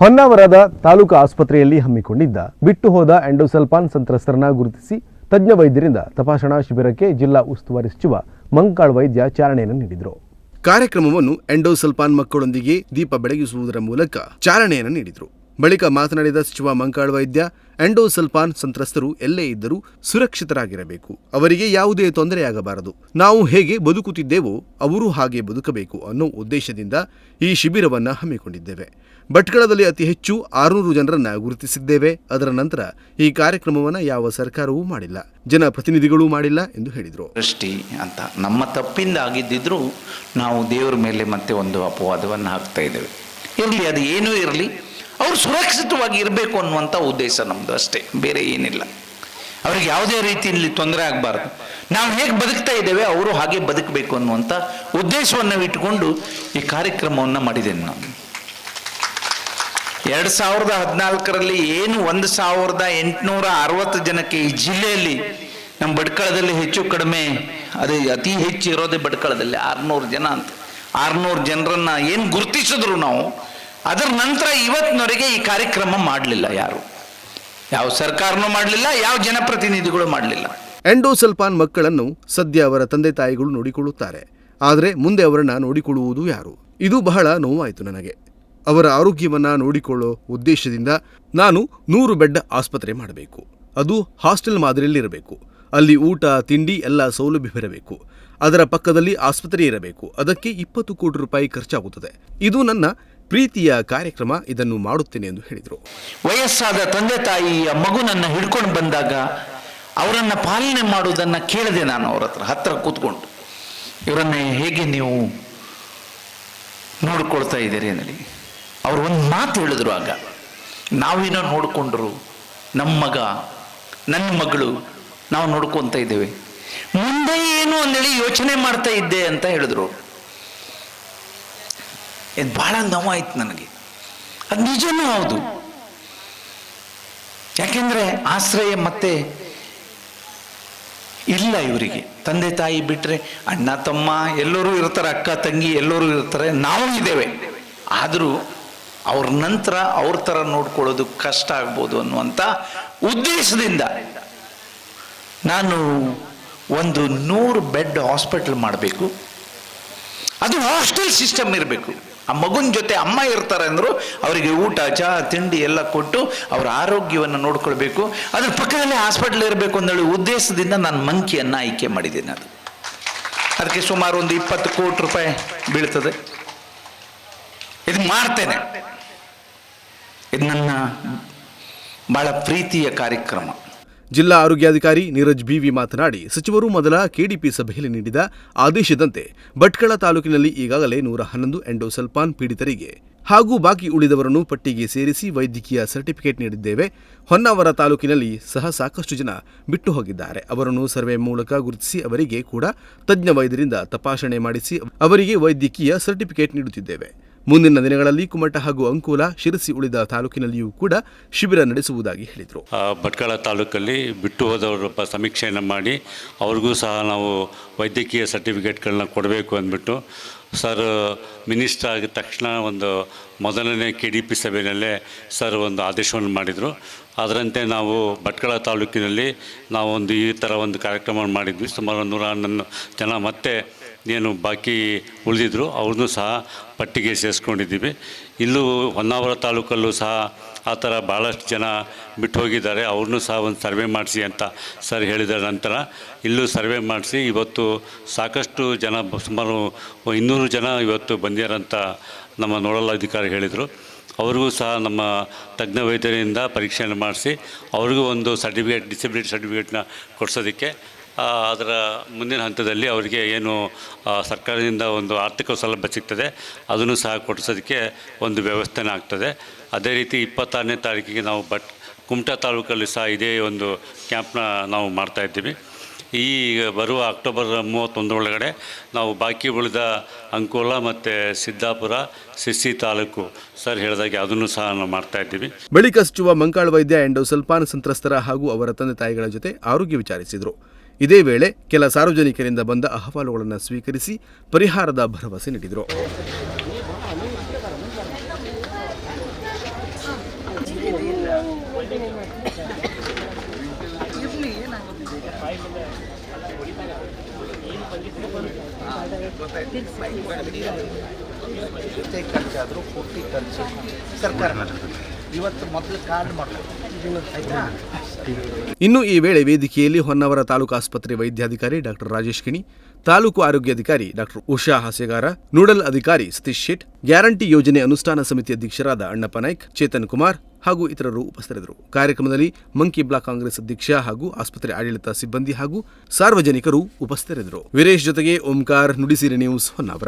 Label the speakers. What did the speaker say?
Speaker 1: ಹೊನ್ನಾವರದ ತಾಲೂಕು ಆಸ್ಪತ್ರೆಯಲ್ಲಿ ಹಮ್ಮಿಕೊಂಡಿದ್ದ ಬಿಟ್ಟು ಹೋದ ಎಂಡೋಸಲ್ಪಾನ್ ಸಂತ್ರಸ್ತರನ್ನ ಗುರುತಿಸಿ ತಜ್ಞ ವೈದ್ಯರಿಂದ ತಪಾಸಣಾ ಶಿಬಿರಕ್ಕೆ ಜಿಲ್ಲಾ ಉಸ್ತುವಾರಿ ಸಚಿವ ಮಂಕಾಳ್ ವೈದ್ಯ ಚಾಲನೆಯನ್ನು ನೀಡಿದರು. ಕಾರ್ಯಕ್ರಮವನ್ನು ಎಂಡೋಸಲ್ಪಾನ್ ಮಕ್ಕಳೊಂದಿಗೆ ದೀಪ ಬೆಳಗಿಸುವುದರ ಮೂಲಕ ಚಾಲನೆಯನ್ನು ನೀಡಿದರು. ಬಳಿಕ ಮಾತನಾಡಿದ ಸಚಿವ ಮಂಕಾಳ್ ವೈದ್ಯ ಎಂಡೋಸಲ್ಫಾನ್ ಸಂತ್ರಸ್ತರು ಎಲ್ಲೇ ಇದ್ದರೂ ಸುರಕ್ಷಿತರಾಗಿರಬೇಕು. ಅವರಿಗೆ ಯಾವುದೇ ತೊಂದರೆಯಾಗಬಾರದು. ನಾವು ಹೇಗೆ ಬದುಕುತ್ತಿದ್ದೇವೋ ಅವರು ಹಾಗೆ ಬದುಕಬೇಕು ಅನ್ನೋ ಉದ್ದೇಶದಿಂದ ಈ ಶಿಬಿರವನ್ನು ಹಮ್ಮಿಕೊಂಡಿದ್ದೇವೆ. ಭಟ್ಕಳದಲ್ಲಿ ಅತಿ ಹೆಚ್ಚು ಆರುನೂರು ಜನರನ್ನು ಗುರುತಿಸಿದ್ದೇವೆ. ಅದರ ನಂತರ ಈ ಕಾರ್ಯಕ್ರಮವನ್ನು ಯಾವ ಸರ್ಕಾರವೂ ಮಾಡಿಲ್ಲ. ಜನಪ್ರತಿನಿಧಿಗಳೂ ಮಾಡಿಲ್ಲ ಎಂದು ಹೇಳಿದರು.
Speaker 2: ದೃಷ್ಟಿ ಅಂತ ನಮ್ಮ ತಪ್ಪಿಂದ ಆಗಿದ್ದಿದ್ರು ನಾವು ದೇವರ ಮೇಲೆ ಮತ್ತೆ ಒಂದು ಅಪವಾದವನ್ನು ಹಾಕ್ತಾ ಇದ್ದೇವೆ. ಇರಲಿ, ಅದು ಏನೂ ಇರಲಿ. ಅವರು ಸುರಕ್ಷಿತವಾಗಿ ಇರಬೇಕು ಅನ್ನುವಂಥ ಉದ್ದೇಶ ನಮ್ಮದು ಅಷ್ಟೇ, ಬೇರೆ ಏನಿಲ್ಲ. ಅವ್ರಿಗೆ ಯಾವುದೇ ರೀತಿಯಲ್ಲಿ ತೊಂದರೆ ಆಗಬಾರ್ದು. ನಾವು ಹೇಗೆ ಬದುಕ್ತಾ ಇದ್ದೇವೆ, ಅವರು ಹಾಗೆ ಬದುಕಬೇಕು ಅನ್ನುವಂಥ ಉದ್ದೇಶವನ್ನು ಇಟ್ಟುಕೊಂಡು ಈ ಕಾರ್ಯಕ್ರಮವನ್ನು ಮಾಡಿದ್ದೇನೆ ನಾನು. ಎರಡು ಸಾವಿರದ ಹದಿನಾಲ್ಕರಲ್ಲಿ ಏನು ಒಂದು ಸಾವಿರದ ಎಂಟುನೂರ ಅರವತ್ತು ಜನಕ್ಕೆ ಈ ಜಿಲ್ಲೆಯಲ್ಲಿ ನಮ್ಮ ಬಡ್ಕಳದಲ್ಲಿ ಹೆಚ್ಚು ಕಡಿಮೆ, ಅದೇ ಅತಿ ಹೆಚ್ಚು ಇರೋದೇ ಬಡ್ಕಳದಲ್ಲಿ, ಆರುನೂರು ಜನ ಅಂತ. ಆರ್ನೂರು ಜನರನ್ನ ಏನು ಗುರುತಿಸಿದ್ರು ನಾವು ಅದರ ನಂತರ ಇವತ್ತಿನವರೆಗೆ ಈ ಕಾರ್ಯಕ್ರಮ ಮಾಡಲಿಲ್ಲ ಯಾರು? ಯಾವ ಸರ್ಕಾರನೂ ಮಾಡಲಿಲ್ಲ, ಯಾವ ಜನಪ್ರತಿನಿಧಿಗಳು ಮಾಡಲಿಲ್ಲ.
Speaker 1: ಎಂಡೋಸಲ್ಪಾನ್ ಮಕ್ಕಳನ್ನು ಸದ್ಯ ಅವರ ತಂದೆ ತಾಯಿಗಳು ನೋಡಿಕೊಳ್ಳುತ್ತಾರೆ. ಆದರೆ ಮುಂದೆ ಅವರನ್ನ ನೋಡಿಕೊಳ್ಳುವುದು ಯಾರು? ಇದು ಬಹಳ ನೋವಾಯಿತು ನನಗೆ. ಅವರ ಆರೋಗ್ಯವನ್ನು ನೋಡಿಕೊಳ್ಳೋ ಉದ್ದೇಶದಿಂದ ನಾನು ನೂರು ಬೆಡ್ ಆಸ್ಪತ್ರೆ ಮಾಡಬೇಕು. ಅದು ಹಾಸ್ಟೆಲ್ ಮಾದರಿಯಲ್ಲಿರಬೇಕು. ಅಲ್ಲಿ ಊಟ, ತಿಂಡಿ ಎಲ್ಲ ಸೌಲಭ್ಯವಿರಬೇಕು ಅದರ ಪಕ್ಕದಲ್ಲಿ ಆಸ್ಪತ್ರೆ ಇರಬೇಕು. ಅದಕ್ಕೆ ಇಪ್ಪತ್ತು ಕೋಟಿ ರೂಪಾಯಿ ಖರ್ಚಾಗುತ್ತದೆ. ಇದು ನನ್ನ ಪ್ರೀತಿಯ ಕಾರ್ಯಕ್ರಮ ಇದನ್ನು ಮಾಡುತ್ತೇನೆ ಎಂದು ಹೇಳಿದರು.
Speaker 2: ವಯಸ್ಸಾದ ತಂದೆ ತಾಯಿಯ ಮಗುನನ್ನ ಹಿಡ್ಕೊಂಡು ಬಂದಾಗ ಅವರನ್ನ ಪಾಲನೆ ಮಾಡುವುದನ್ನು ಕೇಳಿದೆ ನಾನು ಅವ್ರ ಹತ್ರ ಹತ್ರ ಕೂತ್ಕೊಂಡು, ಇವರನ್ನ ಹೇಗೆ ನೀವು ನೋಡ್ಕೊಳ್ತಾ ಇದ್ದೀರಿ ಅನ್ನಲಿ? ಅವರು ಒಂದು ಮಾತು ಹೇಳಿದ್ರು ಆಗ ನಾವೇನೋ ನೋಡಿಕೊಂಡ್ರು ನಮ್ಮ ಮಗ ನನ್ನ ಮಗಳು, ನಾವು ನೋಡ್ಕೊತ ಇದ್ದೇವೆ. ಮುಂದೆ ಏನು ಅಂದೇಳಿ ಯೋಚನೆ ಮಾಡ್ತಾ ಇದ್ದೆ ಅಂತ ಹೇಳಿದ್ರು. ಇದು ಭಾಳ ನೋವಾಯ್ತು ನನಗೆ. ಅದು ನಿಜನೂ ಹೌದು. ಯಾಕೆಂದ್ರೆ ಆಶ್ರಯ ಮತ್ತೆ ಇಲ್ಲ ಇವರಿಗೆ. ತಂದೆ ತಾಯಿ ಬಿಟ್ರೆ ಅಣ್ಣ, ತಮ್ಮ ಎಲ್ಲರೂ ಇರ್ತಾರೆ, ಅಕ್ಕ, ತಂಗಿ ಎಲ್ಲರೂ ಇರ್ತಾರೆ, ನಾವು ಇದ್ದೇವೆ. ಆದರೂ ಅವ್ರ ನಂತರ ಅವ್ರ ಥರ ನೋಡ್ಕೊಳ್ಳೋದು ಕಷ್ಟ ಆಗ್ಬೋದು ಅನ್ನುವಂಥ ಉದ್ದೇಶದಿಂದ ನಾನು ಒಂದು ನೂರು ಬೆಡ್ ಹಾಸ್ಪಿಟಲ್ ಮಾಡಬೇಕು. ಅದು ಹಾಸ್ಟೆಲ್ ಸಿಸ್ಟಮ್ ಇರಬೇಕು. ಆ ಮಗುನ ಜೊತೆ ಅಮ್ಮ ಇರ್ತಾರೆ ಅಂದ್ರು ಅವರಿಗೆ ಊಟ ಚಹಾ ತಿಂಡಿ ಎಲ್ಲ ಕೊಟ್ಟು ಅವರ ಆರೋಗ್ಯವನ್ನು ನೋಡ್ಕೊಳ್ಬೇಕು. ಅದ್ರ ಪಕ್ಕದಲ್ಲೇ ಹಾಸ್ಪಿಟಲ್ ಇರಬೇಕು ಅಂದೇಳಿ ಉದ್ದೇಶದಿಂದ ನಾನು ಮಂಕಿಯನ್ನು ಆಯ್ಕೆ ಮಾಡಿದ್ದೀನಿ ಅದು. ಅದಕ್ಕೆ ಸುಮಾರು ಒಂದು ಇಪ್ಪತ್ತು ಕೋಟಿ ರೂಪಾಯಿ ಬೀಳ್ತದೆ. ಇದು ಮಾಡ್ತೇನೆ. ಇದು ನನ್ನ ಬಹಳ ಪ್ರೀತಿಯ ಕಾರ್ಯಕ್ರಮ.
Speaker 1: ಜಿಲ್ಲಾ ಆರೋಗ್ಯಾಧಿಕಾರಿ ನೀರಜ್ ಬಿವಿ ಮಾತನಾಡಿ, ಸಚಿವರು ಮೊದಲ ಕೆಡಿಪಿ ಸಭೆಯಲ್ಲಿ ನೀಡಿದ ಆದೇಶದಂತೆ ಭಟ್ಕಳ ತಾಲೂಕಿನಲ್ಲಿ ಈಗಾಗಲೇ ನೂರ ಹನ್ನೊಂದು ಎಂಡೋಸಲ್ಪಾನ್ ಪೀಡಿತರಿಗೆ ಹಾಗೂ ಬಾಕಿ ಉಳಿದವರನ್ನು ಪಟ್ಟಿಗೆ ಸೇರಿಸಿ ವೈದ್ಯಕೀಯ ಸರ್ಟಿಫಿಕೇಟ್ ನೀಡಿದ್ದೇವೆ. ಹೊನ್ನಾವರ ತಾಲೂಕಿನಲ್ಲಿ ಸಹ ಸಾಕಷ್ಟು ಜನ ಬಿಟ್ಟು ಹೋಗಿದ್ದಾರೆ. ಅವರನ್ನು ಸರ್ವೆ ಮೂಲಕ ಗುರುತಿಸಿ ಅವರಿಗೆ ಕೂಡ ತಜ್ಞ ವೈದ್ಯರಿಂದ ತಪಾಸಣೆ ಮಾಡಿಸಿ ಅವರಿಗೆ ವೈದ್ಯಕೀಯ ಸರ್ಟಿಫಿಕೇಟ್ ನೀಡುತ್ತಿದ್ದೇವೆ. ಮುಂದಿನ ದಿನಗಳಲ್ಲಿ ಕುಮಟ ಹಾಗೂ ಅಂಕೋಲ, ಶಿರಸಿ ಉಳಿದ ತಾಲೂಕಿನಲ್ಲಿಯೂ ಕೂಡ ಶಿಬಿರ ನಡೆಸುವುದಾಗಿ ಹೇಳಿದರು.
Speaker 3: ಭಟ್ಕಳ ತಾಲೂಕಲ್ಲಿ ಬಿಟ್ಟು ಹೋದವರ ಪ ಸಮೀಕ್ಷೆಯನ್ನು ಮಾಡಿ ಅವ್ರಿಗೂ ಸಹ ನಾವು ವೈದ್ಯಕೀಯ ಸರ್ಟಿಫಿಕೇಟ್ಗಳನ್ನ ಕೊಡಬೇಕು ಅಂದ್ಬಿಟ್ಟು ಸರ್, ಮಿನಿಸ್ಟರ್ ಆಗಿದ ತಕ್ಷಣ ಒಂದು ಮೊದಲನೇ ಕೆ ಡಿ ಪಿ ಸಭೆಯಲ್ಲೇ ಸರ್ ಒಂದು ಆದೇಶವನ್ನು ಮಾಡಿದರು. ಅದರಂತೆ ನಾವು ಭಟ್ಕಳ ತಾಲೂಕಿನಲ್ಲಿ ನಾವು ಒಂದು ಈ ಥರ ಒಂದು ಕಾರ್ಯಕ್ರಮವನ್ನು ಮಾಡಿದ್ವಿ. ಸುಮಾರು ನೂರ ಹನ್ನೊಂದು ಜನ ಮತ್ತೆ ಏನು ಬಾಕಿ ಉಳಿದಿದ್ರು, ಅವ್ರನ್ನೂ ಸಹ ಪಟ್ಟಿಗೆ ಸೇರಿಸ್ಕೊಂಡಿದ್ದೀವಿ. ಇಲ್ಲೂ ಹೊನ್ನಾವರ ತಾಲೂಕಲ್ಲೂ ಸಹ ಆ ಥರ ಭಾಳಷ್ಟು ಜನ ಬಿಟ್ಟು ಹೋಗಿದ್ದಾರೆ. ಅವ್ರನ್ನೂ ಸಹ ಒಂದು ಸರ್ವೆ ಮಾಡಿಸಿ ಅಂತ ಸರ್ ಹೇಳಿದ ನಂತರ ಇಲ್ಲೂ ಸರ್ವೆ ಮಾಡಿಸಿ ಇವತ್ತು ಸಾಕಷ್ಟು ಜನ ಸುಮಾರು ಇನ್ನೂರು ಜನ ಇವತ್ತು ಬಂದಿರಂತ ನಮ್ಮ ನೋಡಲ್ ಅಧಿಕಾರಿ ಹೇಳಿದರು. ಅವ್ರಿಗೂ ಸಹ ನಮ್ಮ ತಜ್ಞ ವೈದ್ಯರಿಂದ ಪರೀಕ್ಷೆಯನ್ನು ಮಾಡಿಸಿ, ಅವ್ರಿಗೂ ಒಂದು ಸರ್ಟಿಫಿಕೇಟ್, ಡಿಸಬಿಲಿಟಿ ಸರ್ಟಿಫಿಕೇಟ್ನ ಕೊಡಿಸೋದಕ್ಕೆ ಅದರ ಮುಂದಿನ ಹಂತದಲ್ಲಿ ಅವರಿಗೆ ಏನು ಸರ್ಕಾರದಿಂದ ಒಂದು ಆರ್ಥಿಕ ಸೌಲಭ್ಯ ಸಿಗ್ತದೆ, ಅದನ್ನು ಸಹ ಕೊಡಿಸೋದಕ್ಕೆ ಒಂದು ವ್ಯವಸ್ಥೆನೇ ಆಗ್ತದೆ. ಅದೇ ರೀತಿ ಇಪ್ಪತ್ತಾರನೇ ತಾರೀಕಿಗೆ ನಾವು ಬಟ್, ಕುಮಟಾ ತಾಲೂಕಲ್ಲಿ ಸಹ ಇದೇ ಒಂದು ಕ್ಯಾಂಪ್ನ ನಾವು ಮಾಡ್ತಾ ಇದ್ದೀವಿ. ಈ ಬರುವ ಅಕ್ಟೋಬರ್ ಮೂವತ್ತೊಂದರೊಳಗಡೆ ನಾವು ಬಾಕಿ ಉಳಿದ ಅಂಕೋಲ ಮತ್ತು ಸಿದ್ದಾಪುರ ಸಿಸಿ ತಾಲೂಕು ಸರ್ ಹೇಳಿದಾಗೆ ಅದನ್ನು ಸಹ ನಾವು ಮಾಡ್ತಾ ಇದ್ದೀವಿ.
Speaker 1: ಬಳಿಕ ಸಚಿವ ಮಂಕಾಳ ವೈದ್ಯ ಎಂಡೋಸಲ್ಫಾನ್ ಸಂತ್ರಸ್ತರ ಹಾಗೂ ಅವರ ತಂದೆ ತಾಯಿಗಳ ಜೊತೆ ಆರೋಗ್ಯ ವಿಚಾರಿಸಿದರು. ಇದೇ ವೇಳೆ ಕೆಲ ಸಾರ್ವಜನಿಕರಿಂದ ಬಂದ ಅಹವಾಲುಗಳನ್ನು ಸ್ವೀಕರಿಸಿ ಪರಿಹಾರದ ಭರವಸೆ ನೀಡಿದರು.
Speaker 4: ಸರ್ಕಾರ, ಇವತ್ತು ಮೊದಲು ಕಾರ್ಡ್ ಮಾಡ್ತಾರೆ ಆಯ್ತಾ?
Speaker 1: ಇನ್ನು ಈ ವೇಳೆ ವೇದಿಕೆಯಲ್ಲಿ ಹೊನ್ನವರ ತಾಲೂಕು ಆಸ್ಪತ್ರೆ ವೈದ್ಯಾಧಿಕಾರಿ ಡಾಕ್ಟರ್ ರಾಜೇಶ್ ಕಿಣಿ, ತಾಲೂಕು ಆರೋಗ್ಯಾಧಿಕಾರಿ ಡಾಕ್ಟರ್ ಉಷಾ ಹಾಸೆಗಾರ, ನೋಡಲ್ ಅಧಿಕಾರಿ ಸತೀಶ್ ಶೇಟ್, ಗ್ಯಾರಂಟಿ ಯೋಜನೆ ಅನುಷ್ಠಾನ ಸಮಿತಿ ಅಧ್ಯಕ್ಷರಾದ ಅಣ್ಣಪ್ಪ ನಾಯ್ಕ್, ಚೇತನ್ ಕುಮಾರ್ ಹಾಗೂ ಇತರರು ಉಪಸ್ಥಿತರಿದ್ದರು. ಕಾರ್ಯಕ್ರಮದಲ್ಲಿ ಮಂಕಿ ಬ್ಲಾಕ್ ಕಾಂಗ್ರೆಸ್ ಅಧ್ಯಕ್ಷ ಹಾಗೂ ಆಸ್ಪತ್ರೆ ಆಡಳಿತ ಸಿಬ್ಬಂದಿ ಹಾಗೂ ಸಾರ್ವಜನಿಕರು ಉಪಸ್ಥಿತರಿದ್ದರು. ವೀರೇಶ್ ಜೊತೆಗೆ ಓಂಕಾರ್ ನುಡಿಸಿರಿ ನ್ಯೂಸ್ ಹೊನ್ನಾವರ.